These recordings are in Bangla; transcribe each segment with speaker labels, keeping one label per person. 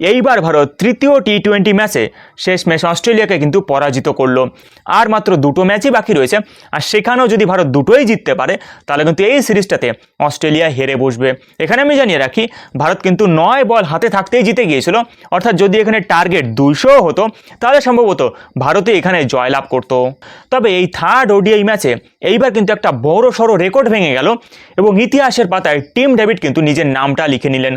Speaker 1: এইবার ভারত তৃতীয় টি টোয়েন্টি ম্যাচে শেষ ম্যাচ অস্ট্রেলিয়াকে কিন্তু পরাজিত করল। আর মাত্র দুটো ম্যাচই বাকি রয়েছে। আর সেখানেও যদি ভারত দুটোই জিততে পারে, তাহলে কিন্তু এই সিরিজটাতে অস্ট্রেলিয়া হেরে বসবে। এখানে আমি জানিয়ে রাখি, ভারত কিন্তু নয় বল হাতে থাকতেই জিতে গিয়েছিল। অর্থাৎ যদি এখানে টার্গেট দুইশো হতো, তাহলে সম্ভবত ভারতে এখানে জয়লাভ করতো। তবে এই থার্ড ওডিআই ম্যাচে এইবার কিন্তু একটা বড় সড়ো রেকর্ড ভেঙে গেল এবং ইতিহাসের পাতায় টিম ডেভিড কিন্তু নিজের নামটা লিখে নিলেন।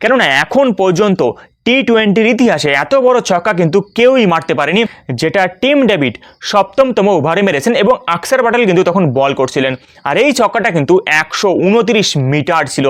Speaker 1: কেননা এখন পর্যন্ত টি টোয়েন্টির ইতিহাসে এত বড় ছক্কা কিন্তু কেউই মারতে পারেনি, যেটা টিম ডেভিড সপ্তমতম ওভারে মেরেছেন এবং আকসার প্যাটেল কিন্তু তখন বল করছিলেন। আর এই ছক্কাটা কিন্তু একশো উনতিরিশ মিটার ছিল,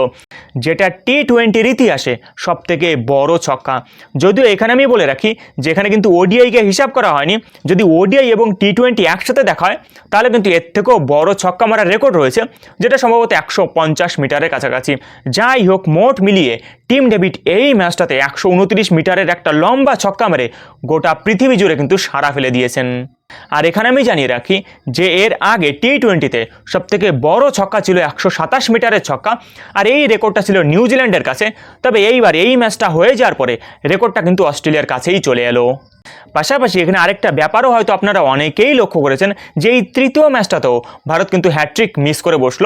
Speaker 1: যেটা টি টোয়েন্টির ইতিহাসে সব থেকে বড় ছক্কা। যদিও এখানে আমি বলে রাখি, যেখানে কিন্তু ওডিআইকে হিসাব করা হয়নি, যদি ওডিআই এবং টি টোয়েন্টি একসাথে দেখা হয়, তাহলে কিন্তু এর থেকেও বড় ছক্কা মারার রেকর্ড রয়েছে, যেটা সম্ভবত একশো পঞ্চাশ মিটারের কাছাকাছি। যাই হোক, মোট মিলিয়ে টিম ডেভিড এই ম্যাচটাতে একশো উনত্রিশ মিটারের একটা লম্বা ছক্কা মেরে গোটা পৃথিবী জুড়ে কিন্তু সাড়া ফেলে দিয়েছেন। আর এখানে আমি জানিয়ে রাখি যে এর আগে টি টোয়েন্টিতে সব থেকে বড় ছক্কা ছিল একশো সাতাশ মিটারের ছক্কা, আর এই রেকর্ডটা ছিল নিউজিল্যান্ডের কাছে। তবে এইবার এই ম্যাচটা হয়ে যাওয়ার পরে রেকর্ডটা কিন্তু অস্ট্রেলিয়ার কাছেই চলে এলো। পাশাপাশি এখানে আরেকটা ব্যাপারও হয়তো আপনারা অনেকেই লক্ষ্য করেছেন যে এই তৃতীয় ম্যাচটাতেও ভারত কিন্তু হ্যাট্রিক মিস করে বসল,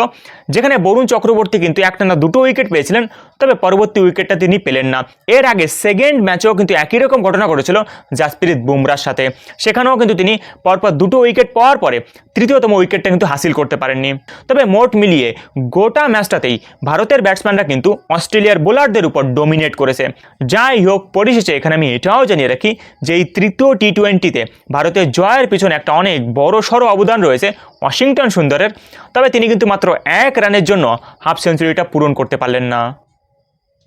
Speaker 1: যেখানে বরুণ চক্রবর্তী কিন্তু একটা না দুটো উইকেট পেয়েছিলেন, তবে পরবর্তী উইকেটটা তিনি পেলেন না। এর আগে সেকেন্ড ম্যাচেও কিন্তু একই রকম ঘটনা ঘটেছিল জাসপ্রীত বুমরার সাথে। সেখানেও কিন্তু তিনি পরপর দুটো উইকেট পাওয়ার পরে তৃতীয়তম উইকেটটা কিন্তু হাসিল করতে পারেননি। তবে মোট মিলিয়ে গোটা ম্যাচটাতেই ভারতের ব্যাটসম্যানরা কিন্তু অস্ট্রেলিয়ার বোলারদের উপর ডোমিনেট করেছে। যাই হোক, পরিশেষে এখানে আমি এটাও জানিয়ে রাখি যে এই তৃতীয় টি টোয়েন্টিতে ভারতের জয়ের পিছনে একটা অনেক বড় সড়ো অবদান রয়েছে ওয়াশিংটন সুন্দরের। তবে তিনি কিন্তু মাত্র এক রানের জন্য হাফ সেঞ্চুরিটা পূরণ করতে পারলেন না।